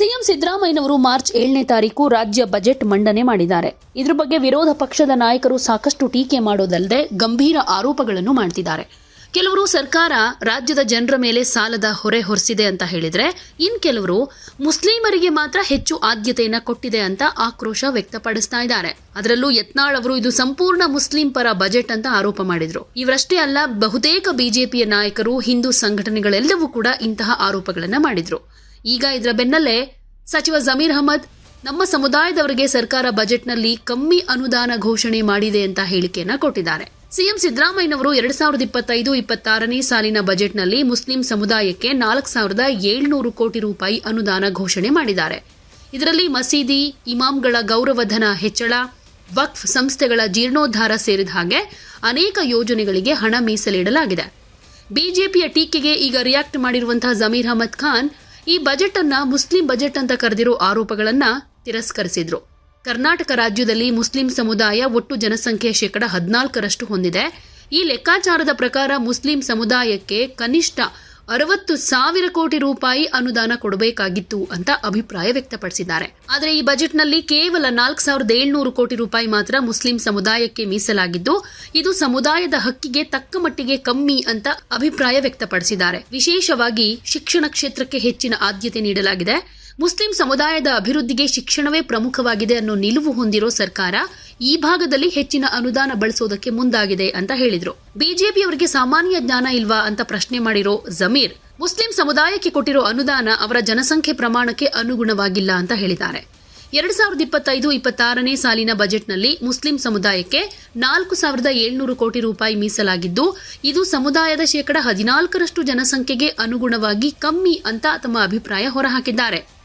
CM ಸಿದ್ದರಾಮಯ್ಯನವರು March ಏಳನೇ ತಾರೀಕು ರಾಜ್ಯ ಬಜೆಟ್ ಮಂಡನೆ ಮಾಡಿದ್ದಾರೆ. ಇದ್ರ ಬಗ್ಗೆ ವಿರೋಧ ಪಕ್ಷದ ನಾಯಕರು ಸಾಕಷ್ಟು ಟೀಕೆ ಮಾಡೋದಲ್ಲದೆ ಗಂಭೀರ ಆರೋಪಗಳನ್ನು ಮಾಡ್ತಿದ್ದಾರೆ. ಕೆಲವರು ಸರ್ಕಾರ ರಾಜ್ಯದ ಜನರ ಮೇಲೆ ಸಾಲದ ಹೊರೆ ಹೊರಿಸಿದೆ ಅಂತ ಹೇಳಿದ್ರೆ, ಇನ್ ಕೆಲವರು ಮುಸ್ಲಿಮರಿಗೆ ಮಾತ್ರ ಹೆಚ್ಚು ಆದ್ಯತೆಯನ್ನ ಕೊಟ್ಟಿದೆ ಅಂತ ಆಕ್ರೋಶ ವ್ಯಕ್ತಪಡಿಸ್ತಾ ಇದ್ದಾರೆ. ಅದರಲ್ಲೂ ಯತ್ನಾಳ್ ಅವರು ಇದು ಸಂಪೂರ್ಣ ಮುಸ್ಲಿಂ ಪರ ಬಜೆಟ್ ಅಂತ ಆರೋಪ ಮಾಡಿದ್ರು. ಇವರಷ್ಟೇ ಅಲ್ಲ, ಬಹುತೇಕ ಬಿಜೆಪಿಯ ನಾಯಕರು ಹಿಂದೂ ಸಂಘಟನೆಗಳೆಲ್ಲವೂ ಕೂಡ ಇಂತಹ ಆರೋಪಗಳನ್ನ ಮಾಡಿದ್ರು. ಈಗ ಇದರ ಬೆನ್ನಲ್ಲೇ ಸಚಿವ ಜಮೀರ್ ಅಹಮದ್, ನಮ್ಮ ಸಮುದಾಯದವರಿಗೆ ಸರ್ಕಾರ ಬಜೆಟ್ನಲ್ಲಿ ಕಮ್ಮಿ ಅನುದಾನ ಘೋಷಣೆ ಮಾಡಿದೆ ಅಂತ ಹೇಳಿಕೆಯನ್ನ ಕೊಟ್ಟಿದ್ದಾರೆ. ಸಿಎಂ ಸಿದ್ದರಾಮಯ್ಯನವರು ಎರಡ್ ಸಾವಿರದ ಇಪ್ಪತ್ತೈದು ಇಪ್ಪತ್ತಾರನೇ ಸಾಲಿನ ಬಜೆಟ್ನಲ್ಲಿ ಮುಸ್ಲಿಂ ಸಮುದಾಯಕ್ಕೆ ನಾಲ್ಕು ಸಾವಿರದ ಏಳ್ನೂರು ಕೋಟಿ ರೂಪಾಯಿ ಅನುದಾನ ಘೋಷಣೆ ಮಾಡಿದ್ದಾರೆ. ಇದರಲ್ಲಿ ಮಸೀದಿ, ಇಮಾಮ್ಗಳ ಗೌರವಧನ ಹೆಚ್ಚಳ, ವಕ್ಫ್ ಸಂಸ್ಥೆಗಳ ಜೀರ್ಣೋದ್ಧಾರ ಸೇರಿದ ಹಾಗೆ ಅನೇಕ ಯೋಜನೆಗಳಿಗೆ ಹಣ ಮೀಸಲಿಡಲಾಗಿದೆ. ಬಿಜೆಪಿಯ ಟೀಕೆಗೆ ಈಗ ರಿಯಾಕ್ಟ್ ಮಾಡಿರುವಂತಹ ಜಮೀರ್ ಅಹಮದ್ ಖಾನ್ ಈ ಬಜೆಟ್ ಅನ್ನ ಮುಸ್ಲಿಂ ಬಜೆಟ್ ಅಂತ ಕರೆದಿರೋ ಆರೋಪಗಳನ್ನ ತಿರಸ್ಕರಿಸಿದ್ರು. ಕರ್ನಾಟಕ ರಾಜ್ಯದಲ್ಲಿ ಮುಸ್ಲಿಂ ಸಮುದಾಯ ಒಟ್ಟು ಜನಸಂಖ್ಯೆ ಶೇಕಡ ಹದಿನಾಲ್ಕರಷ್ಟು ಹೊಂದಿದೆ. ಈ ಲೆಕ್ಕಾಚಾರದ ಪ್ರಕಾರ ಮುಸ್ಲಿಂ ಸಮುದಾಯಕ್ಕೆ ಕನಿಷ್ಠ ಅರವತ್ತು ಸಾವಿರ ಕೋಟಿ ರೂಪಾಯಿ ಅನುದಾನ ಕೊಡಬೇಕಾಗಿತ್ತು ಅಂತ ಅಭಿಪ್ರಾಯ ವ್ಯಕ್ತಪಡಿಸಿದ್ದಾರೆ. ಆದರೆ ಈ ಬಜೆಟ್ನಲ್ಲಿ ಕೇವಲ ನಾಲ್ಕು ಸಾವಿರದ ಏಳ್ನೂರು ಕೋಟಿ ರೂಪಾಯಿ ಮಾತ್ರ ಮುಸ್ಲಿಂ ಸಮುದಾಯಕ್ಕೆ ಮೀಸಲಾಗಿದ್ದು, ಇದು ಸಮುದಾಯದ ಹಕ್ಕಿಗೆ ತಕ್ಕ ಮಟ್ಟಿಗೆ ಕಮ್ಮಿ ಅಂತ ಅಭಿಪ್ರಾಯ ವ್ಯಕ್ತಪಡಿಸಿದ್ದಾರೆ. ವಿಶೇಷವಾಗಿ ಶಿಕ್ಷಣ ಕ್ಷೇತ್ರಕ್ಕೆ ಹೆಚ್ಚಿನ ಆದ್ಯತೆ ನೀಡಲಾಗಿದೆ. ಮುಸ್ಲಿಂ ಸಮುದಾಯದ ಅಭಿವೃದ್ಧಿಗೆ ಶಿಕ್ಷಣವೇ ಪ್ರಮುಖವಾಗಿದೆ ಅನ್ನೋ ನಿಲುವು ಹೊಂದಿರೋ ಸರ್ಕಾರ ಈ ಭಾಗದಲ್ಲಿ ಹೆಚ್ಚಿನ ಅನುದಾನ ಬಳಸೋದಕ್ಕೆ ಮುಂದಾಗಿದೆ ಅಂತ ಹೇಳಿದ್ರು. ಬಿಜೆಪಿಯವರಿಗೆ ಸಾಮಾನ್ಯ ಜ್ಞಾನ ಇಲ್ವಾ ಅಂತ ಪ್ರಶ್ನೆ ಮಾಡಿರೋ ಜಮೀರ್, ಮುಸ್ಲಿಂ ಸಮುದಾಯಕ್ಕೆ ಕೊಟ್ಟಿರೋ ಅನುದಾನ ಅವರ ಜನಸಂಖ್ಯೆ ಪ್ರಮಾಣಕ್ಕೆ ಅನುಗುಣವಾಗಿಲ್ಲ ಅಂತ ಹೇಳಿದ್ದಾರೆ. ಎರಡ್ ಸಾವಿರದ ಇಪ್ಪತ್ತೈದು, ಇಪ್ಪತ್ತಾರನೇ ಸಾಲಿನ ಬಜೆಟ್ನಲ್ಲಿ ಮುಸ್ಲಿಂ ಸಮುದಾಯಕ್ಕೆ ನಾಲ್ಕು ಸಾವಿರದ ಏಳ್ನೂರು ಕೋಟಿ ರೂಪಾಯಿ ಮೀಸಲಾಗಿದ್ದು, ಇದು ಸಮುದಾಯದ ಶೇಕಡ ಹದಿನಾಲ್ಕರಷ್ಟು ಜನಸಂಖ್ಯೆಗೆ ಅನುಗುಣವಾಗಿ ಕಮ್ಮಿ ಅಂತ ತಮ್ಮ ಅಭಿಪ್ರಾಯ ಹೊರಹಾಕಿದ್ದಾರೆ.